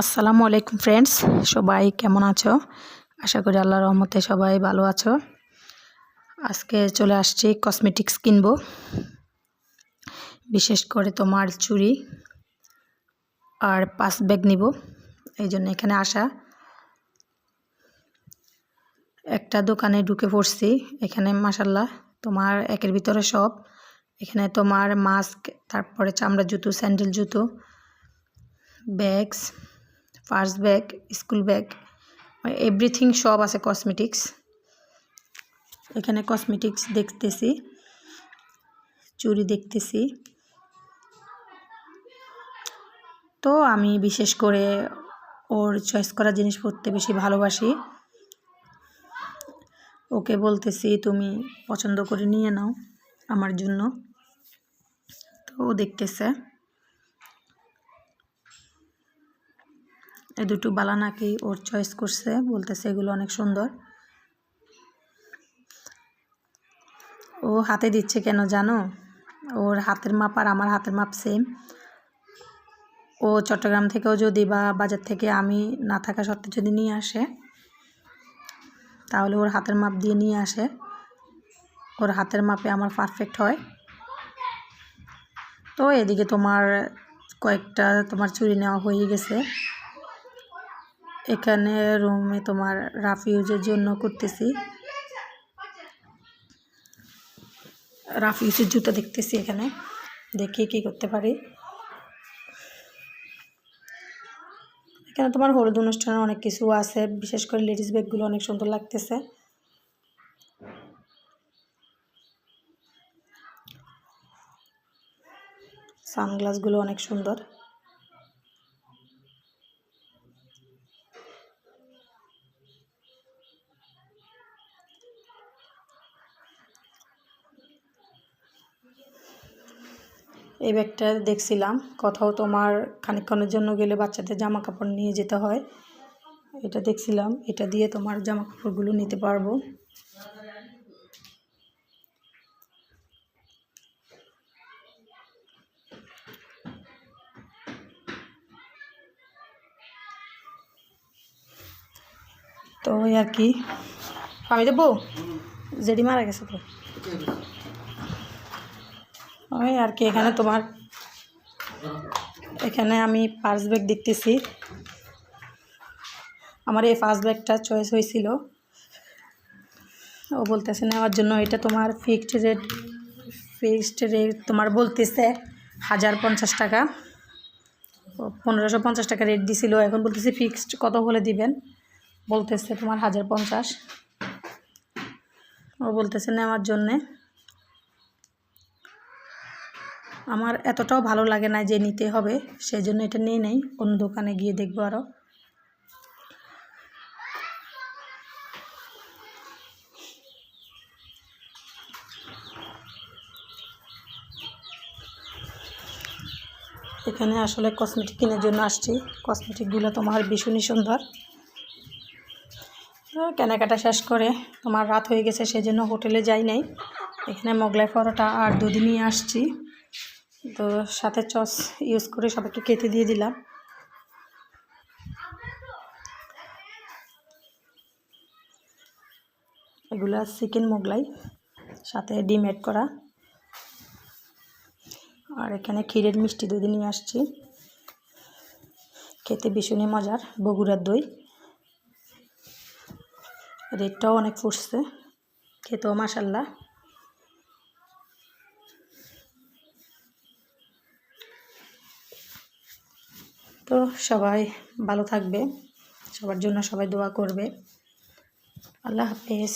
আসসালামু আলাইকুম ফ্রেন্ডস সবাই কেমন আছো? আশা করি আল্লাহ রহমতে সবাই ভালো আছো। আজকে চলে আসছি কসমেটিক্স কিনবো। বিশেষ করে তোমার চুড়ি আর পাঁচ ব্যাগ নিব, এই জন্য এখানে আসা। একটা দোকানে ঢুকে পড়ছি, এখানে মাসাল্লাহ তোমার একের ভিতরে সব। এখানে তোমার মাস্ক তারপরে চামড়া জুতো স্যান্ডেল জুতো bags first bag school bag everything সব আছে কসমেটিক্স এখানে কসমেটিক্স দেখতেছি চুরি দেখতেছি। তো আমি বিশেষ করে ওর চয়েস করা জিনিস পরতে বেশি ভালোবাসি। ওকে বলতেছি, তুমি পছন্দ করে নিয়ে নাও আমার জন্য। তো ও দেখতেছে। এই দুটো বালা নাকি ওর চয়েস করছে, বলতেছে এগুলো অনেক সুন্দর। ও হাতে দিচ্ছে কেন জানো? ওর হাতের মাপ আর আমার হাতের মাপ সেম ও চট্টগ্রাম থেকেও যদি বা বাজার থেকে আমি না থাকা সত্ত্বেও যদি নিয়ে আসে, তাহলে ওর হাতের মাপ দিয়ে নিয়ে আসে। ওর হাতের মাপে আমার পারফেক্ট হয়। তো এদিকে তোমার কয়েকটা তোমার চুরি নেওয়া হয়ে গেছে। এখানে রুমে তোমার রাফ ইউজের জন্য করতেছি। রাফ ইউজের জুতো দেখতেছি এখানে। দেখি কি করতে পারি। এখানে তোমার হলুদ অনুষ্ঠানে অনেক কিছু আছে, বিশেষ করে লেডিস ব্যাগগুলো অনেক সুন্দর লাগতেছে। সানগ্লাসগুলো অনেক সুন্দর। এই ব্যাগটা দেখছিলাম। কোথাও তোমার খানিকক্ষণের জন্য গেলে বাচ্চাদের জামা কাপড় নিয়ে যেতে হয়। এটা দেখছিলাম। এটা দিয়ে তোমার জামা কাপড়গুলো নিতে পারব। তো ওই আর কি। আমি দেবো? জেডি মারা গেছে তো? ওই আর কি, এখানে তোমার, এখানে আমি পার্স ব্যাগ দেখতেছি। আমার এই ফার্স্ট ব্যাগটা চয়েস হয়েছিল। ও বলতেছে নেওয়ার জন্য, এটা তোমার ফিক্সড রেট ফিক্সড রেট তোমার বলতেছে হাজার পঞ্চাশ টাকা। পনেরোশো পঞ্চাশ টাকা রেট দিছিল, এখন বলতেছে ফিক্সড কত হলে দিবেন? বলতেছে তোমার হাজার পঞ্চাশ। ও বলতেছে নেওয়ার জন্যে। আমার এতটাও ভালো লাগে না যে নিতে হবে সেই জন্য এটা নিয়ে নেই। অন্য দোকানে গিয়ে দেখব আরও এখানে আসলে কসমেটিক কেনার জন্য আসছি। কসমেটিকগুলো তোমার ভীষণই সুন্দর। কেনাকাটা শেষ করে তোমার রাত হয়ে গেছে, সেজন্য হোটেলে যাই নাই। এখানে মোগলাই পরোটা আর দুধ নিয়ে আসছি। তো সাথে চস ইউজ করে সবাইকে খেতে দিয়ে দিলাম। এগুলো চিকেন মোগলাই, সাথে ডিম অ্যাড করা। আর এখানে ক্ষীরের মিষ্টি দুধ নিয়ে আসছি। খেতে ভীষণই মজার, বগুড়ার দই। রেটটাও অনেক ফুটছে, খেতেও মাসাল্লাহ তো সবাই ভালো থাকবে। সবার জন্য সবাই দোয়া করবে। আল্লাহ হাফেজ।